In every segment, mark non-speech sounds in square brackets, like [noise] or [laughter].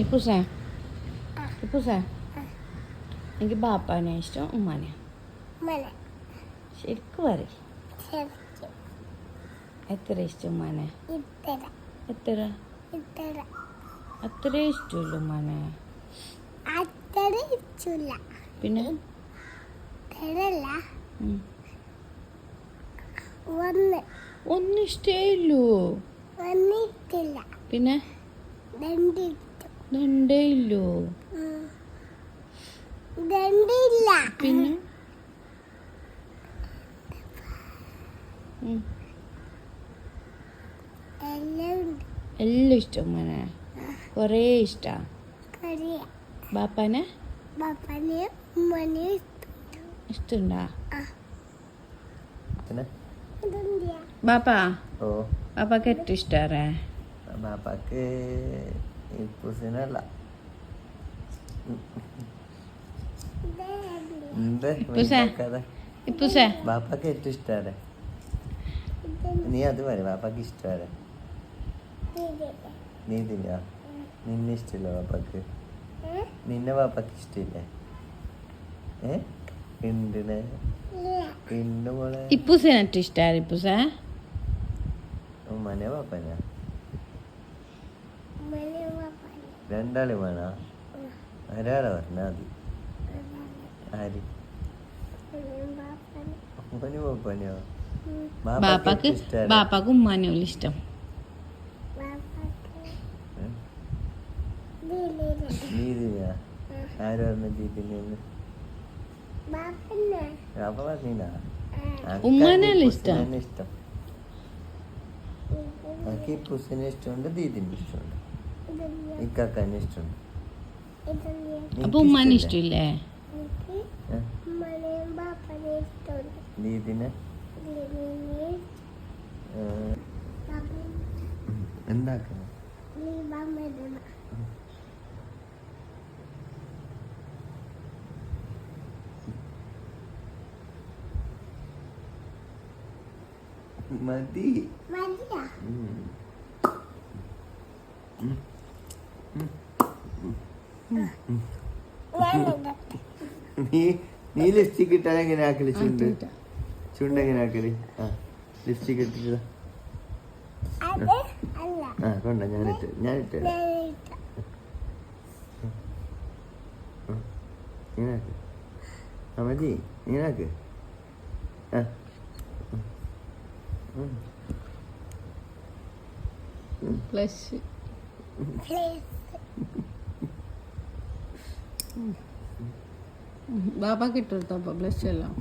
ഇപ്പൂസേ ഇപ്പൂസേ എനിക്ക് ബാപ്പാനെ ഇഷ്ടം ഉമ്മാനെ. ശരിക്കും പറ എത്ര ഇഷ്ടം ഉമ്മാനെ? എത്ര? അത്ര ഇഷ്ടമില്ല ഉമ്മാനെ. അത്ര ഇഷ്ടമില്ല. പിന്നെ. ഒന്ന്. ഒന്നും വന്നിട്ടില്ല പിന്നെ? രണ്ടേ ഇല്ലൂ രണ്ടില്ല. പിന്നെ. എല്ലാം ഇഷ്ടം മോനെ. കൊറേ ഇഷ്ടാ. ബാപ്പാനെ? ഇഷ്ടണ്ടാ? ബാപ്പാ? ബാപ്പാക്ക് ഏറ്റവും ഇഷ്ടാറേ ബാപ്പാക്ക് ഇപ്പൂസിനല്ല ബാപ്പാക്ക് ഏറ്റവും ഇഷ്ടമാണ് നീ അത് പറ ബാപ്പാക്ക് ഇഷ്ടമാണ് നീ ഇതില്ല നിന്നെ ഇഷ്ടമില്ല ബാപ്പാക്ക് നിന്നെ ബാപ്പാക്ക് ഇഷ്ടമില്ലേ ഏ എന്തിനെ ഇല്ല ഉണ്ട് മോളെ ഇപ്പൂസിനെ ഏറ്റവും ഇഷ്ടാറ് ഇപ്പൂസേ ഉമ്മനെ ബാപ്പനെ രണ്ടാളി വേണ? ഒരാളെ പറഞ്ഞാൽ മതി. ആര്? ഉമ്മന് ബാപ്പനെയോ ബാപ്പാക്ക് ബാപ്പാക്ക് ഉമ്മാനെയുള്ള ഇഷ്ടം. നീതിനാ ആര് പറഞ്ഞു ബാപ്പന്നെ ബാപ്പ പറഞ്ഞാ ഉമ്മാനല്ലേ ഇഷ്ടം? ഈ പുസിനെ ഇഷ്ടമുണ്ട്? ദീദിന്റെ ഇഷ്ടമുണ്ട്? ഇക്കാക്കാനെ ഇഷ്ടമുണ്ട് അപ്പൊ ഉമ്മാനെ ഇഷ്ടമില്ലേ ദീദിനെ എന്താക്കണം? മതി. മതിയാ? നീ നീ ലിപ്സ്റ്റിക് ഇട്ടാൽ എങ്ങനെ ആക്കൽ ചുണ്ട്? ചുണ്ട് എങ്ങനെ ആക്കൽ? ആ ലിപ്സ്റ്റിക് ഇട്ടിട്ട് ആ കൊണ്ട ഞാനിട്ട് ഞാനിട്ട് ഞാനിട്ട. ഇങ്ങനെ ആക്ക്. ആ മതി ഇങ്ങനെ ആക്ക്. ആ പ്ലസ് പ്ലസ് ബാപ്പാക്ക് ഇട്ടെടുത്തോ അപ്പൊ? ബ്ലഷ് എല്ലാം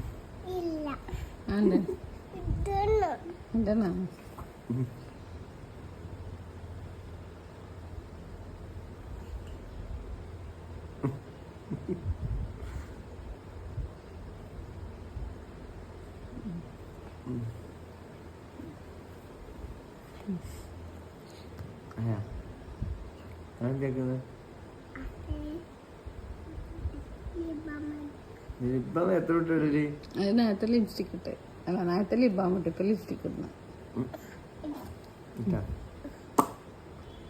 ഇല്ല. അതെ ഇതൊന്നും എന്തെന്നാ ആ അതെന്താക്കുന്നത് ലിബാം എത്ര ഇട്ടിടൽ അത് നേരത്തെ ലിപ്സ്റ്റിക് ഇട്ട്. അല്ല നേരത്തെ ലിബാൻ വിട്ട് ഇപ്പൊ ലിപ്സ്റ്റിക് ഇടുന്ന. ഇട്ടാ.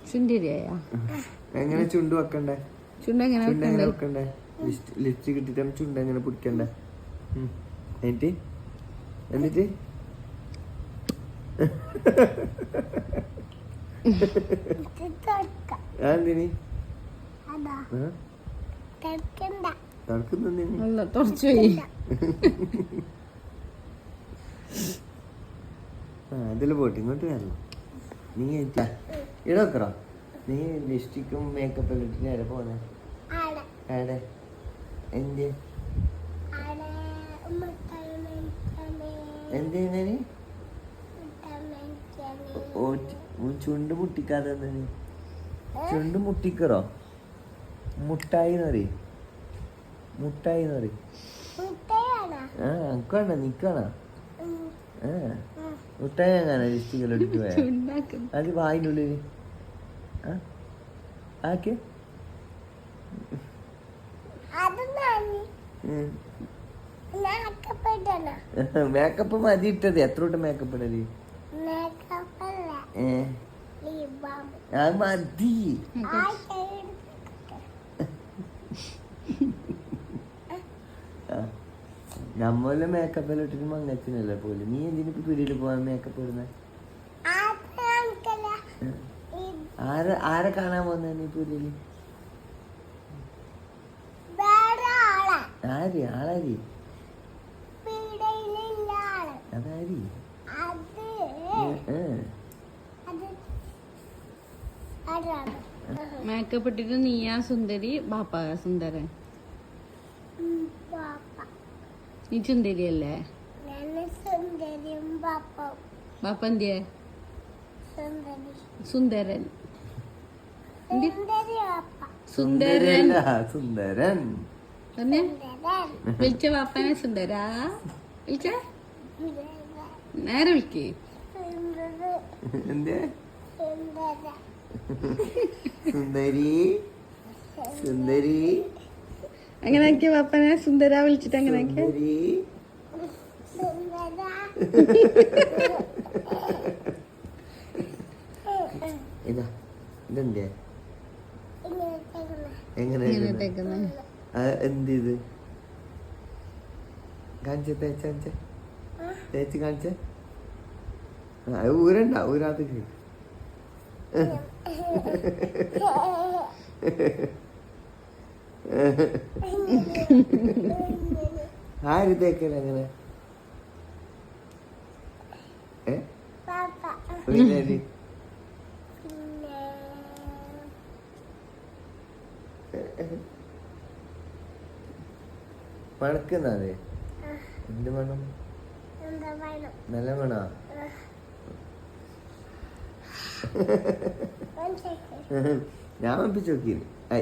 ചുണ്ടിരിയായ എങ്ങനെ ചുണ്ട് വെക്കണ്ടേ? ചുണ്ട് എങ്ങനെ ചുണ്ട് എങ്ങനെ വെക്കണ്ടേ? വെക്കണ്ടേ? ലിപ്സ്റ്റിക് ഇട്ടിട്ടാണ് ചുണ്ട് എങ്ങനെ പിടിക്കണ്ടേ? ഉം. എന്നിട്ട്? എന്നിട്ട്? [laughs] [laughs] പോയി. ആ അതിൽ പോട്ട് ഇങ്ങോട്ട് വരണം. നീ ഇടക്കറോ നീ ലിപ്സ്റ്റിക്കും മേക്കപ്പ് എല്ലാം ഇട്ടിട്ട് നേരെ പോന്നെ. ആടെ. എന്ത്? ആടെ മുട്ടായി മേടിക്കാനേ. എന്ത് ചെയ്യുന്നതിന് മുട്ടായി മേടിക്കാനേ. ഓ ചു- ചുണ്ട് മുട്ടിക്കാതെ എന്തിന്? ചുണ്ട് മുട്ടിക്കറോ മുട്ടായി എന്ന് പറയും മുട്ടായി എന്ന് പറയും ആ എനിക്കാണോ നിക്കാണോ. മുട്ടായി എങ്ങനെ ലിസ്റ്റിക്കൽ എടുത്ത് പോയാ. അത് വായിന്റെ ഉള്ളിൽ ആ ആക്കിയ അത് നാനി മേക്കപ്പ് മതി ഇട്ടത്. എത്ര തൊട്ട് മേക്കപ്പ് ഇടൽ? ഏ. ഞാൻ മതി. നമ്മളെ മേക്കപ്പ് എല്ലാം ഇട്ടിട്ട് മങ്ങത്തിനല്ലേ പോലെ നീ എന്തിനു പീടിയിൽ പോവാൻ മേക്കപ്പ് ഇടുന്ന? ആരെ ആരെ കാണാൻ പോന്നെ നീ പീടിയിൽ ആര്? ആളാരി? അതാരി? മേക്കപ്പ് ഇട്ടിട്ട് നീയാ സുന്ദരി ബാപ്പ സുന്ദരൻ. പാപ്പ നീ സുന്ദരിയല്ലേ? ബാപ്പ എന്തിയെ? സുന്ദരി സുന്ദരൻ. സുന്ദരി സുന്ദരൻ. സുന്ദരൻ വിളിച്ച ബാപ്പനെ സുന്ദരാ. വിളിച്ച? നേരെ വിളിക്ക്. സുന്ദര. എന്തേ സുന്ദര. സുന്ദരി. അങ്ങനെയൊക്കെ പപ്പനെ സുന്ദര വിളിച്ചിട്ട് അങ്ങനെയൊക്കെ. ഇതാ ഇതെന്തേ ഇങ്ങനത്തെ എങ്ങനെ ഇങ്ങനെ ഇടുന്നെ? ആ, എന്ത് ഇത് കാണിച്ച തേച്ച കാണിച്ച. തേച്ച് കാണിച്ച. ഊരണ്ട ഊരാതെ കേക്ക്. [laughs] ആര് തേക്കല അങ്ങനെ? ഏ? എന്ത് മണം? നല്ല മണ. ഞാൻ ഒപ്പിച്ച് നോക്കി ഐ.